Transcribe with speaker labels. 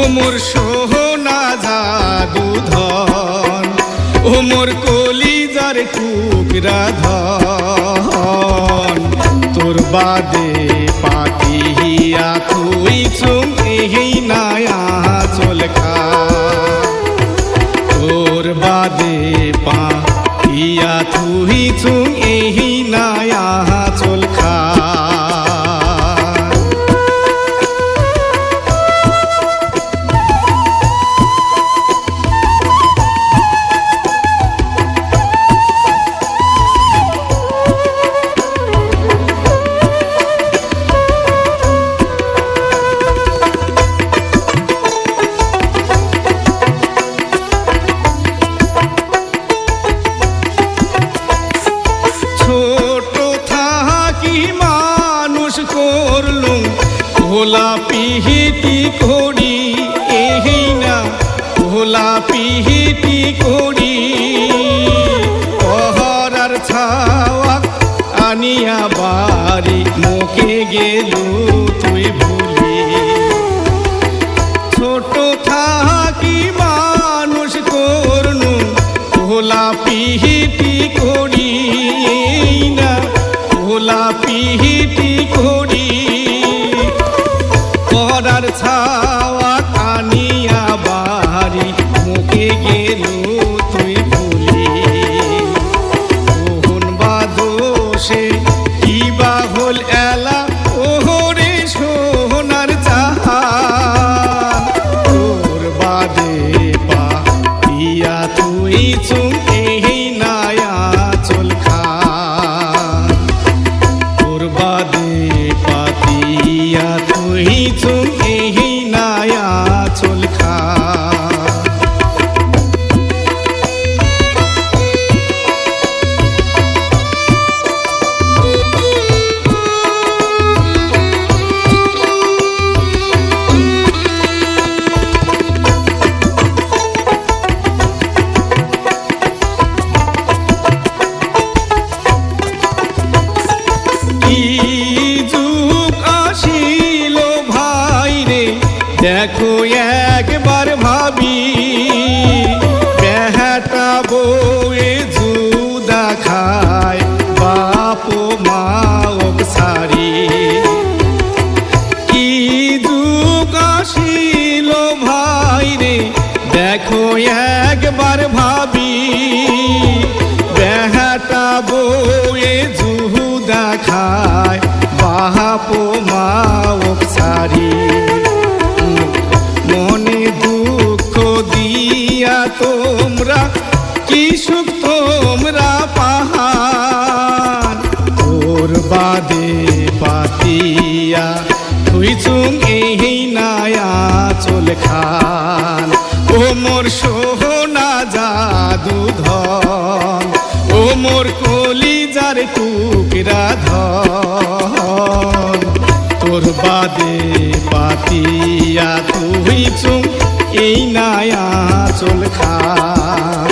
Speaker 1: ওমর সোহনা জাদু ধন, ওমর কলিজার টুকরা ধন তোর বাদে পাতিহিয়া তুই চুমহি নায়া চল খা। তোর বাদে পা হিয়া তুই চুম করলুম। ভোলা পিহিতি এই না। ভোলা পিহিতি ছাওয়া আনিয়া বাড়ি, মুখে গেলু তুই ভুলি। ছোট থাকি মানুষ করনু ভোলা পিহিতি করি না। ভোলা পিহিতি করি। করার ছাওয়া দেখো চুম এই নায়া চল খান ও মোর সোহনা জাদু ধন ও মোর কলিজার টুকরা ধন তোর বাদে পাতিয়া তুই চুম এই নায়া চল খান